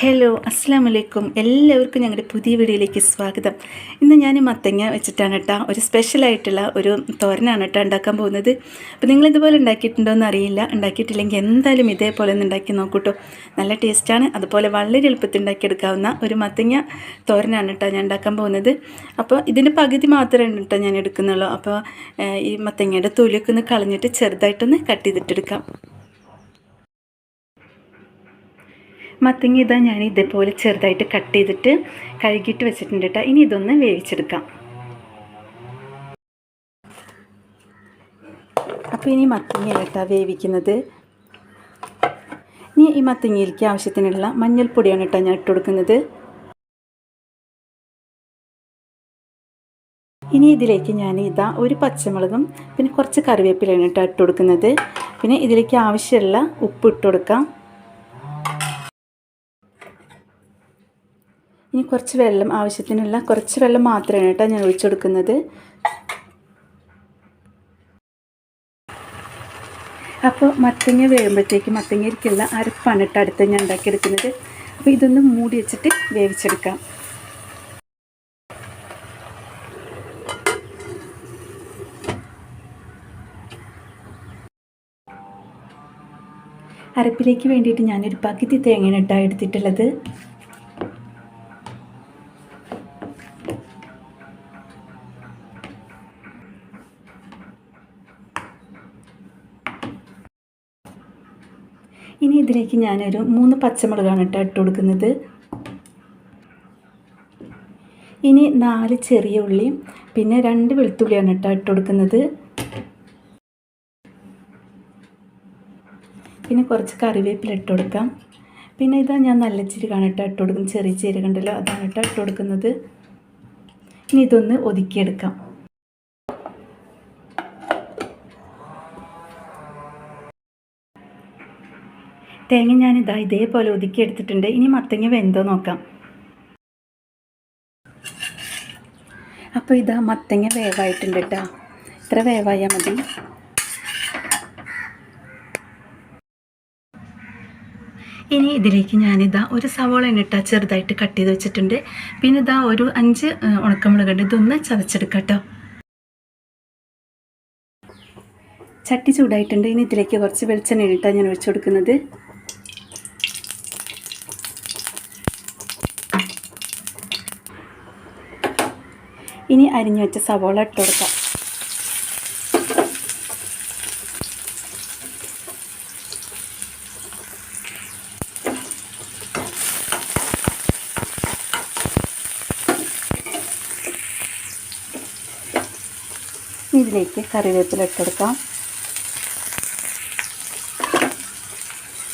Hello അസ്സാം വലൈക്കും എല്ലാവർക്കും ഞങ്ങളുടെ പുതിയ വീഡിയോയിലേക്ക് സ്വാഗതം. ഇന്ന് ഞാൻ മത്തങ്ങ വെച്ചിട്ടാണ് കേട്ടോ. ഒരു സ്പെഷ്യലായിട്ടുള്ള ഒരു തോരനാണ് കേട്ടോ ഉണ്ടാക്കാൻ പോകുന്നത്. അപ്പോൾ നിങ്ങൾ ഇതുപോലെ ഉണ്ടാക്കിയിട്ടുണ്ടോ എന്ന് അറിയില്ല. ഉണ്ടാക്കിയിട്ടില്ലെങ്കിൽ എന്തായാലും ഇതേപോലെ ഒന്ന് ഉണ്ടാക്കി നോക്കൂട്ടോ. നല്ല ടേസ്റ്റാണ് അതുപോലെ വളരെ എളുപ്പത്തിൽ ഉണ്ടാക്കിയെടുക്കാവുന്ന ഒരു മത്തങ്ങ തോരനാണ് കേട്ടോ ഞാൻ ഉണ്ടാക്കാൻ പോകുന്നത്. അപ്പോൾ ഇതിന്റെ പകുതി മാത്രമേ കേട്ടോ ഞാൻ എടുക്കുന്നുള്ളൂ. അപ്പോൾ ഈ മത്തങ്ങയുടെ തൊലിയൊക്കെ ഒന്ന് കളഞ്ഞിട്ട് ചെറുതായിട്ടൊന്ന് കട്ട് ചെയ്തിട്ടെടുക്കാം. മത്തങ്ങ ഇതാ ഞാൻ ഇതേപോലെ ചെറുതായിട്ട് കട്ട് ചെയ്തിട്ട് കഴുകിയിട്ട് വെച്ചിട്ടുണ്ട് കേട്ടോ ഇനി ഇതൊന്ന് വേവിച്ചെടുക്കാം. അപ്പോൾ ഇനി മത്തങ്ങ കേട്ടോ വേവിക്കുന്നത്. ഇനി ഈ മത്തങ്ങയിലേക്ക് ആവശ്യത്തിനുള്ള മഞ്ഞൾപ്പൊടിയാണ് കേട്ടോ ഞാൻ ഇട്ട് കൊടുക്കുന്നത്. ഇനി ഇതിലേക്ക് ഞാൻ ഇതാ ഒരു പച്ചമുളകും പിന്നെ കുറച്ച് കറിവേപ്പിലയാണ് കേട്ടോ ഇട്ട് കൊടുക്കുന്നത്. പിന്നെ ഇതിലേക്ക് ആവശ്യമുള്ള ഉപ്പ് ഇട്ട് കൊടുക്കാം. ഇനി കുറച്ച് വെള്ളം ആവശ്യത്തിനുള്ള കുറച്ച് വെള്ളം മാത്രമാണ് കേട്ടോ ഞാൻ ഒഴിച്ചു കൊടുക്കുന്നത്. അപ്പോൾ മത്തങ്ങ വേകുമ്പോഴത്തേക്ക് മത്തങ്ങയ്ക്കുള്ള അരപ്പാണ് കേട്ടോ അടുത്ത് ഞാൻ ഉണ്ടാക്കിയെടുക്കുന്നത്. അപ്പോൾ ഇതൊന്ന് മൂടി വെച്ചിട്ട് വേവിച്ചെടുക്കാം. അരപ്പിലേക്ക് വേണ്ടിയിട്ട് ഞാനൊരു പകുതി തേങ്ങയാണ് ഇട്ടാണ് എടുത്തിട്ടുള്ളത്. ഇനി ഇതിലേക്ക് ഞാനൊരു മൂന്ന് പച്ചമുളകാണ് കേട്ടോ ഇട്ട് കൊടുക്കുന്നത്. ഇനി നാല് ചെറിയ ഉള്ളിയും പിന്നെ രണ്ട് വെളുത്തുള്ളിയാണ് കേട്ടോ ഇട്ട് കൊടുക്കുന്നത്. പിന്നെ കുറച്ച് കറിവേപ്പില ഇട്ട് കൊടുക്കാം. പിന്നെ ഇതാ ഞാൻ നല്ല ജീരകമാണ് കേട്ടോ ഇട്ട് കൊടുക്കുന്നത്. ചെറിയ ജീരകം ഉണ്ടല്ലോ അതാണ് കേട്ടോ ഇട്ട് കൊടുക്കുന്നത്. ഇനി ഇതൊന്ന് ഒതുക്കിയെടുക്കാം. തേങ്ങ ഞാനിതാ ഇതേപോലെ ഒതുക്കി എടുത്തിട്ടുണ്ട്. ഇനി മത്തങ്ങ വെന്തോ നോക്കാം. അപ്പോൾ ഇതാ മത്തങ്ങ വേവായിട്ടുണ്ട് കേട്ടോ ഇത്ര വേവായാൽ മതി. ഇനി ഇതിലേക്ക് ഞാനിതാ ഒരു സവോള ഇട്ടാ ചെറുതായിട്ട് കട്ട് ചെയ്ത് വെച്ചിട്ടുണ്ട്. പിന്നെ ഇതാ ഒരു അഞ്ച് ഉണക്കമുളക് ഇതൊന്ന് ചതച്ചെടുക്കാം ചട്ടി ചൂടായിട്ടുണ്ട്. ഇനി ഇതിലേക്ക് കുറച്ച് വെളിച്ചെണ്ണ ഇട്ടാണ് ഞാൻ ഒഴിച്ചു കൊടുക്കുന്നത്. ഇനി അരിഞ്ഞു വെച്ച സവോള ഇട്ട് കൊടുക്കാം. ഇതിലേക്ക് കറിവേപ്പില ഇട്ടെടുക്കാം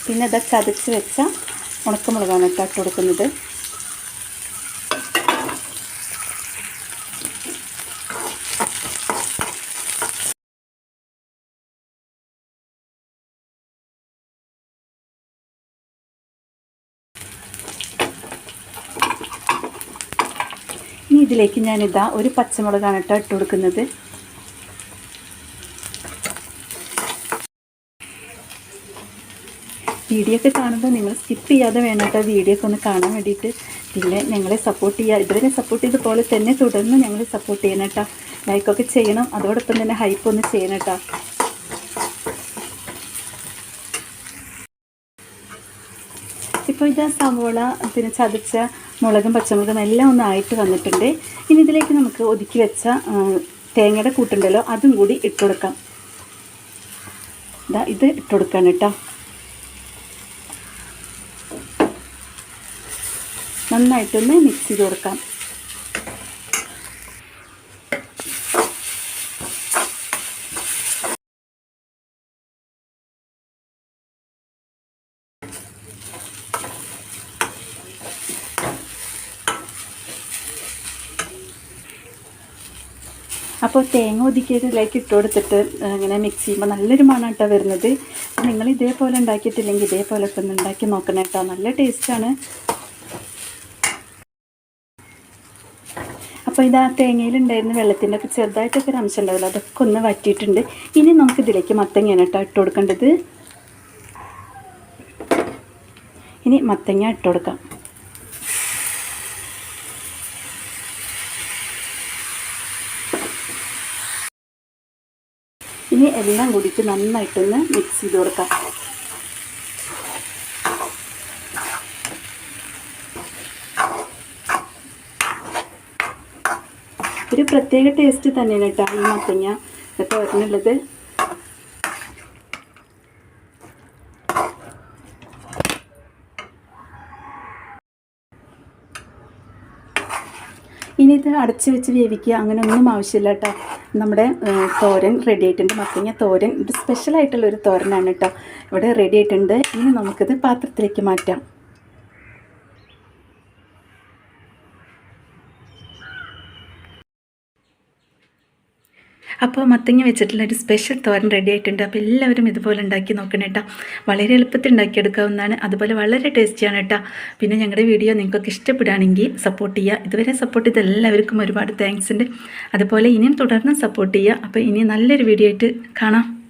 പിന്നെ ഇത് ചതച്ച് വെച്ച ഉണക്കമുളകാണ് ഇട്ട് കൊടുക്കുന്നത്. ഇനി ഇതിലേക്ക് ഞാനിതാ ഒരു പച്ചമുളകാണ് കേട്ടോ ഇട്ട് കൊടുക്കുന്നത്. വീഡിയോ ഒക്കെ കാണുമ്പോൾ നിങ്ങൾ സ്കിപ്പ് ചെയ്യാതെ വേണം കേട്ടോ വീഡിയോ ഒക്കെ ഒന്ന് കാണാൻ വേണ്ടിയിട്ട്. പിന്നെ ഞങ്ങളെ സപ്പോർട്ട് ചെയ്യുക ഇതുവരെ സപ്പോർട്ട് ചെയ്ത പോലെ തന്നെ തുടർന്ന് ഞങ്ങളെ സപ്പോർട്ട് ചെയ്യണം കേട്ടോ. ലൈക്കൊക്കെ ചെയ്യണം. അതോടൊപ്പം തന്നെ ഹൈപ്പ് ഒന്ന് ചെയ്യണം കേട്ടോ. ഇപ്പോൾ ഇതാ സവോള പിന്നെ ചതച്ച മുളകും പച്ചമുളകും എല്ലാം ഒന്ന് ആയിട്ട് വന്നിട്ടുണ്ട്. ഇനി ഇതിലേക്ക് നമുക്ക് ഒതുക്കി വെച്ച തേങ്ങയുടെ കൂട്ടുണ്ടല്ലോ അതും കൂടി ഇട്ട് കൊടുക്കാം. ഇതാ ഇത് ഇട്ട് കൊടുക്കണം കേട്ടോ. നന്നായിട്ടൊന്ന് മിക്സ് ചെയ്ത് കൊടുക്കാം. അപ്പോൾ തേങ്ങ ഒതുക്കിയതിലേക്ക് ഇട്ട് കൊടുത്തിട്ട് ഇങ്ങനെ മിക്സ് ചെയ്യുമ്പോൾ നല്ലൊരു മണം കേട്ടോ വരുന്നത്. നിങ്ങൾ ഇതേപോലെ ഉണ്ടാക്കിയിട്ടില്ലെങ്കിൽ ഇതേപോലെ ഒക്കെ ഒന്ന് ഉണ്ടാക്കി നോക്കണം കേട്ടോ നല്ല ടേസ്റ്റാണ് അപ്പോൾ ഇത് ആ തേങ്ങയിലുണ്ടായിരുന്ന വെള്ളത്തിന്റെ ഒക്കെ ചെറുതായിട്ടൊക്കെ ഒരു അംശം ഉണ്ടാവില്ല. അതൊക്കെ ഒന്ന് വറ്റിയിട്ടുണ്ട്. ഇനി നമുക്ക് ഇതിലേക്ക് മത്തങ്ങയാണ് കേട്ടോ ഇട്ട് കൊടുക്കേണ്ടത്. ഇനി മത്തങ്ങ ഇട്ട് കൊടുക്കാം. എല്ലാം കൂടിയിട്ട് നന്നായിട്ടൊന്ന് മിക്സ് ചെയ്ത് കൊടുക്കാം. ഒരു പ്രത്യേക ടേസ്റ്റ് തന്നെയാണ് കേട്ടോ ഈ മത്തങ്ങ തോരനുള്ളത് ഇനി ഇത് അടച്ചു വെച്ച് വേവിക്കുക അങ്ങനെ ഒന്നും ആവശ്യമില്ല കേട്ടോ. നമ്മുടെ തോരൻ റെഡി ആയിട്ടുണ്ട്. മത്തങ്ങ തോരൻ. ഇത് സ്പെഷ്യലായിട്ടുള്ളൊരു തോരനാണ് കേട്ടോ. ഇവിടെ റെഡി ആയിട്ടുണ്ട്. ഇനി നമുക്കിത് പാത്രത്തിലേക്ക് മാറ്റാം. അപ്പോൾ മത്തങ്ങ വെച്ചിട്ടുള്ള ഒരു സ്പെഷ്യൽ തോരൻ റെഡി ആയിട്ടുണ്ട്. അപ്പോൾ എല്ലാവരും ഇതുപോലെ ഉണ്ടാക്കി നോക്കണം കേട്ടോ. വളരെ എളുപ്പത്തിൽ ഉണ്ടാക്കിയെടുക്കാവുന്നതാണ്. അതുപോലെ വളരെ ടേസ്റ്റിയാണ് കേട്ടോ. പിന്നെ ഞങ്ങളുടെ വീഡിയോ നിങ്ങൾക്കൊക്കെ ഇഷ്ടപ്പെടുകയാണെങ്കിൽ സപ്പോർട്ട് ചെയ്യുക. ഇതുവരെ സപ്പോർട്ട് ചെയ്ത എല്ലാവർക്കും ഒരുപാട് താങ്ക്സ് ഉണ്ട്. അതുപോലെ ഇനിയും തുടർന്ന് സപ്പോർട്ട് ചെയ്യുക. അപ്പോൾ ഇനി നല്ലൊരു വീഡിയോ ആയിട്ട് കാണാം.